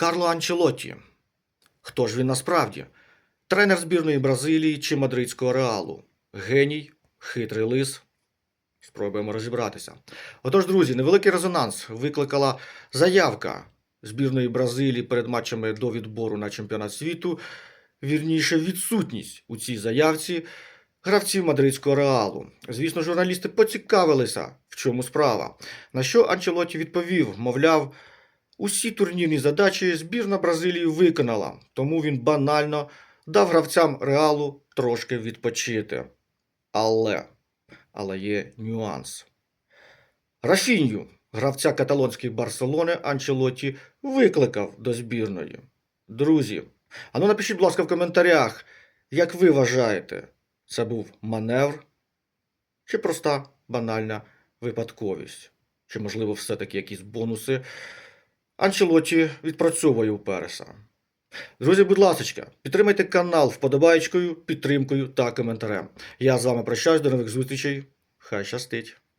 Карло Анчелотті. Хто ж він насправді? Тренер збірної Бразилії чи мадридського реалу? Геній, хитрий лис. Спробуємо розібратися. Отож, друзі, невеликий резонанс викликала заявка збірної Бразилії перед матчами до відбору на чемпіонат світу. Вірніше, відсутність у цій заявці гравців мадридського реалу. Звісно, журналісти поцікавилися, в чому справа. На що Анчелоті відповів, мовляв, усі турнірні задачі збірна Бразилії виконала, тому він банально дав гравцям реалу трошки відпочити. Але, але є нюанс. Рафінью, гравця каталонської Барселони, Анчелоті викликав до збірної. Друзі, а ну напишіть, будь ласка, в коментарях, як ви вважаєте, це був маневр чи проста банальна випадковість? Чи, можливо, все-таки якісь бонуси Анчелоті відпрацьовує у Переса? Друзі, будь ласка, підтримайте канал вподобайкою, підтримкою та коментарем. Я з вами прощаюсь, до нових зустрічей. Хай щастить!